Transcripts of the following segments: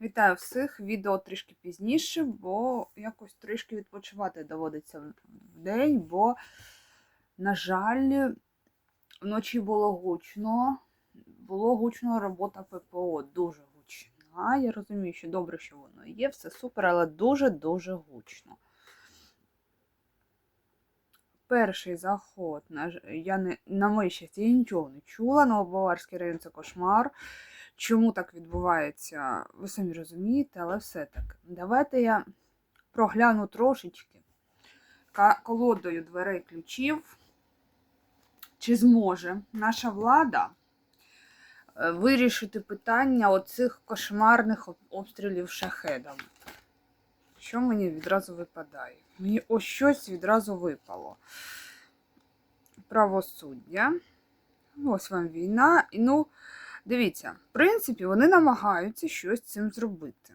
Вітаю всіх. Відео трішки пізніше, бо якось трішки відпочивати доводиться в день, бо, на жаль, вночі було гучно. Було гучно робота ППО, дуже гучна. Я розумію, що добре, що воно є, все супер, але дуже-дуже гучно. Перший заход, я не, на щастя, я нічого не чула. Новобаварський район це кошмар. Чому так відбувається, ви самі розумієте, але все-таки. Давайте я прогляну трошечки колодою дверей ключів, чи зможе наша влада е, вирішити питання оцих кошмарних обстрілів шахедами. Що мені відразу випадає? Мені ось щось відразу випало. Правосуддя. Ось вам війна. І ну, Дивіться, в принципі, вони намагаються щось цим зробити.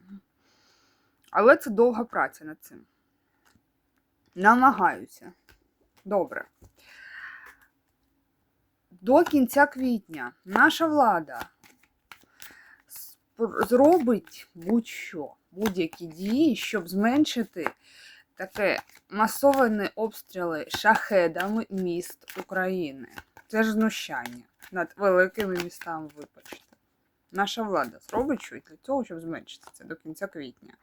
Але це довга праця над цим. Намагаються. Добре. До кінця квітня наша влада зробить будь-що, будь-які дії, щоб зменшити таке масовані обстріли шахедами міст України. Це ж знущання над великими містами, вибачте. Наша влада зробить щось для цього, щоб зменшити це до кінця квітня.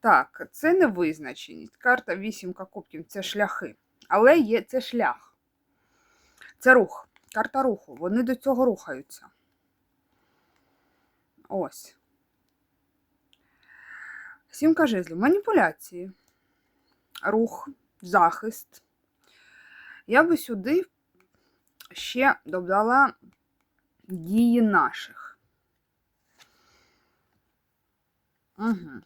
Так, це невизначеність. Карта вісімка кубків це шляхи. Але є це шлях. Це рух. Карта руху. Вони до цього рухаються. Ось. Сімка жезлів. Маніпуляції. Рух, захист. Я би сюди ще додала дії наших. Угу.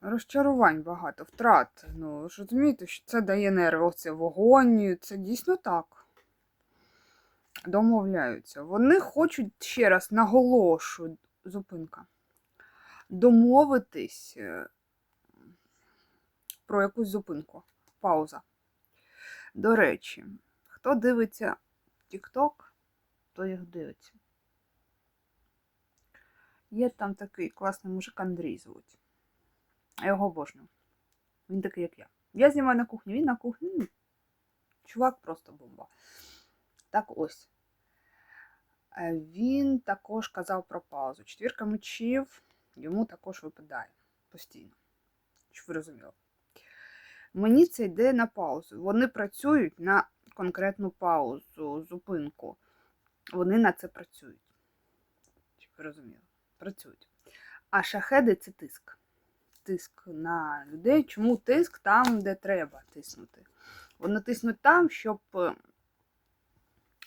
Розчарувань багато, втрат. Ну, розумієте, що це дає нерви, це вогонь, це дійсно так. Домовляються. Вони хочуть ще раз наголошую, зупинка. Домовитись е, про якусь зупинку. Пауза. До речі, хто дивиться TikTok, то їх дивиться. Є там такий класний мужик Андрій звуть. Я його обожнюю. Він такий, як я. Я знімаю на кухні, він на кухні. Чувак просто бомба. Так ось. Е, Він також казав про паузу. Четвірка мечів йому також випадає постійно. Щоб ви розуміли. Мені це йде на паузу. Вони працюють на конкретну паузу, зупинку. Вони на це працюють. Ви розуміли. Працюють. А шахеди це тиск. Тиск на людей. Чому тиск там, де треба тиснути? Вони тиснуть там, щоб е,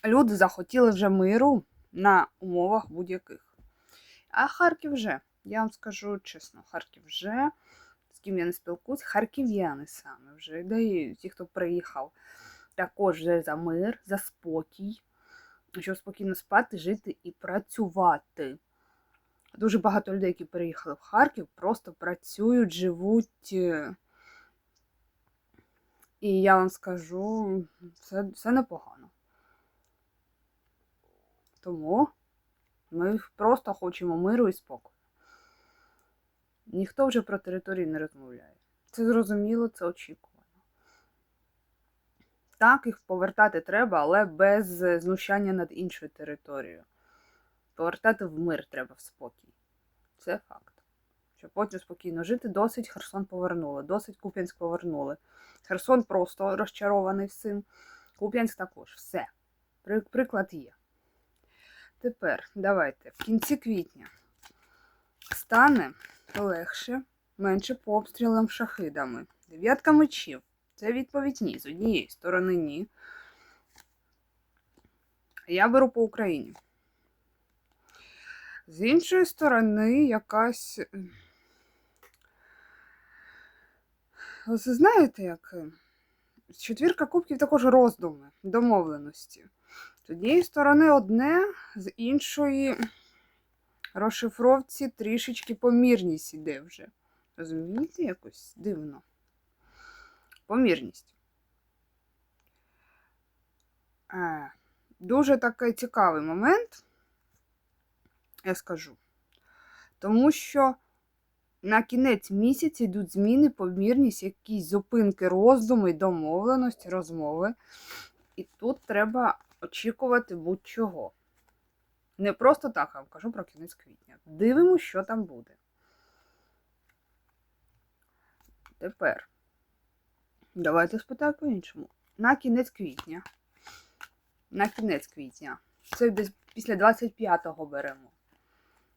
люди захотіли вже миру на умовах будь-яких. А Харків вже, я вам скажу чесно, Харків вже ким я не спілкуюсь, харків'яни саме вже, да і ті, хто приїхав, також вже за мир, за спокій, щоб спокійно спати, жити і працювати. Дуже багато людей, які переїхали в Харків, просто працюють, живуть. І я вам скажу, це, це непогано. Тому ми просто хочемо миру і спокою. Ніхто вже про території не розмовляє. Це зрозуміло, це очікувано. Так, їх повертати треба, але без е, знущання над іншою територією. Повертати в мир треба в спокій. Це факт. Щоб потім спокійно жити, досить Херсон повернули, досить Куп'янськ повернули. Херсон просто розчарований всім. Куп'янськ також. Все. Приклад є. Тепер давайте в кінці квітня стане легше, менше по обстрілам шахидами. Дев'ятка мечів. Це відповідь ні. З однієї сторони ні. Я беру по Україні. З іншої сторони, якась. е, Ви знаєте, як е, четвірка кубків також роздуми, домовленості. З однієї сторони одне, з іншої розшифровці трішечки помірність іде вже. Розумієте, якось дивно. Помірність. Е, Дуже такий цікавий момент, я скажу. Тому що на кінець місяця йдуть зміни, помірність, якісь зупинки, роздуми, домовленості, розмови. І тут треба очікувати будь-чого. Не просто так я вам кажу про кінець квітня. Дивимося, що там буде. Тепер. Давайте спитаю по-іншому. На кінець квітня. На кінець квітня. Це після 25-го беремо.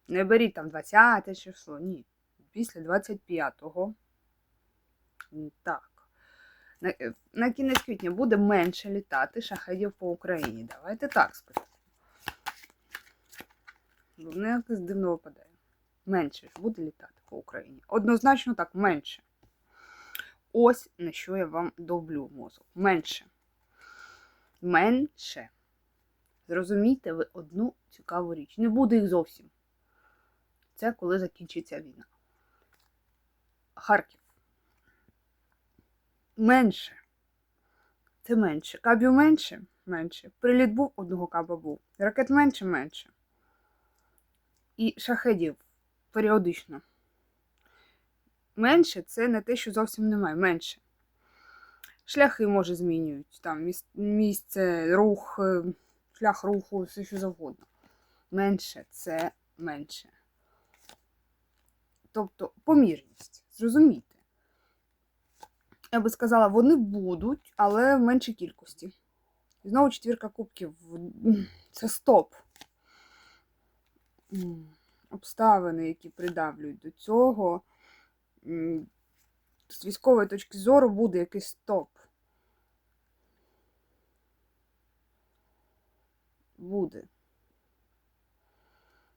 Не беріть там 20 число, ні. Після 25-го. Так. На, е, на кінець квітня буде менше літати шахедів по Україні. Давайте так спитаємо. Воно якось дивно випадає. Менше ж буде літати по Україні. Однозначно так, менше. Ось на що я вам довблю мозок. Менше. Менше. Зрозумійте ви одну цікаву річ. Не буде їх зовсім. Це коли закінчиться війна. Харків. Менше. Це менше. Кабів менше? Менше. Приліт був, одного каба був. Ракет менше менше. І шахедів періодично. Менше це не те, що зовсім немає. Менше. Шляхи, може, змінюють. Там місце, рух, е, шлях руху, все що завгодно. Менше це менше. Тобто помірність. Зрозумійте. Я би сказала, вони будуть, але в меншій кількості. Знову четвірка кубків. Це стоп. Обставини, які придавлюють до цього. З військової точки зору буде якийсь стоп. Буде.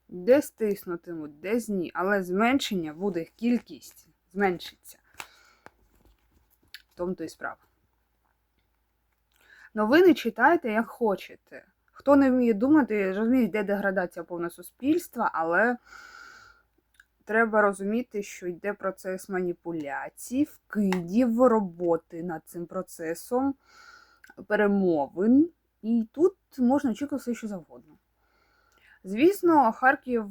Десь тиснутимуть, десь ні, але зменшення буде кількість, зменшиться. В тому то і справа. Новини читайте, як хочете. Хто не вміє думати, розуміє, йде деградація повне суспільства, але треба розуміти, що йде процес маніпуляцій, вкидів, роботи над цим процесом, перемовин. І тут можна очікувати все, що завгодно. Звісно, Харків,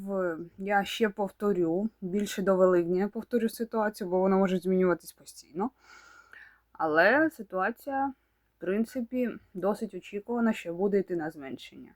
я ще повторю, більше до Великдня повторю ситуацію, бо вона може змінюватись постійно. Але ситуація, принципі, досить очікувано, що буде йти на зменшення.